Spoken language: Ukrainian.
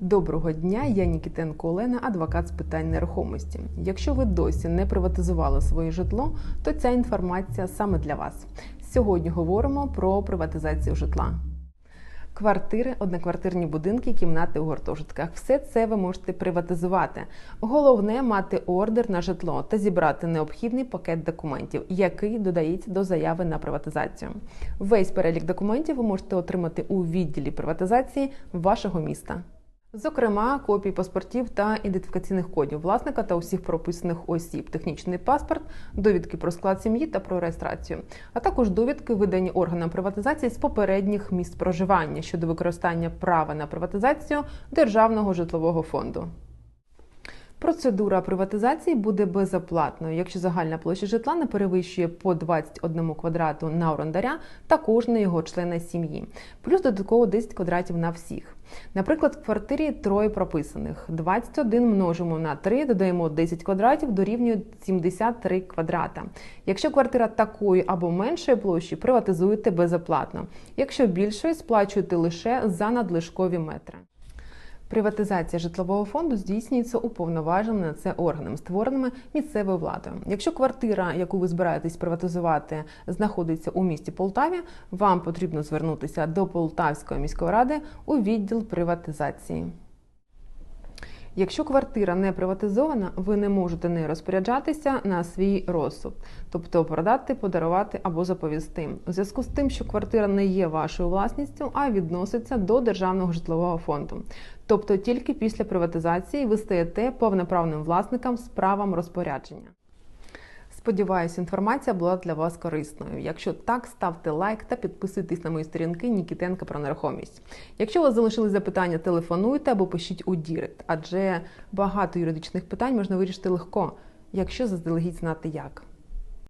Доброго дня, я Нікітенко Олена, адвокат з питань нерухомості. Якщо ви досі не приватизували своє житло, то ця інформація саме для вас. Сьогодні говоримо про приватизацію житла. Квартири, одноквартирні будинки, кімнати у гуртожитках все це ви можете приватизувати. Головне мати ордер на житло та зібрати необхідний пакет документів, який додається до заяви на приватизацію. Весь перелік документів ви можете отримати у відділі приватизації вашого міста. Зокрема, копії паспортів та ідентифікаційних кодів власника та усіх прописаних осіб, технічний паспорт, довідки про склад сім'ї та про реєстрацію, а також довідки, видані органам приватизації з попередніх місць проживання щодо використання права на приватизацію державного житлового фонду. Процедура приватизації буде безоплатною, якщо загальна площа житла не перевищує по 21 квадрату на орендаря та кожного його члена сім'ї, плюс додатково 10 квадратів на всіх. Наприклад, в квартирі троє прописаних. 21 множимо на 3, додаємо 10 квадратів, дорівнює 73 квадрата. Якщо квартира такої або меншої площі, приватизуєте безоплатно. Якщо більшої, сплачуєте лише за надлишкові метри. Приватизація житлового фонду здійснюється уповноваженим на це органом, створеними місцевою владою. Якщо квартира, яку ви збираєтесь приватизувати, знаходиться у місті Полтаві, вам потрібно звернутися до Полтавської міської ради у відділ приватизації. Якщо квартира не приватизована, ви не можете нею розпоряджатися на свій розсуд, тобто продати, подарувати або заповісти. У зв'язку з тим, що квартира не є вашою власністю, а відноситься до державного житлового фонду. Тобто тільки після приватизації ви стаєте повноправним власником з правом розпорядження. Сподіваюсь, інформація була для вас корисною. Якщо так, ставте лайк та підписуйтесь на мої сторінки Нікітенка про нерухомість. Якщо у вас залишились запитання, телефонуйте або пишіть у Дірект, адже багато юридичних питань можна вирішити легко, якщо заздалегідь знати як.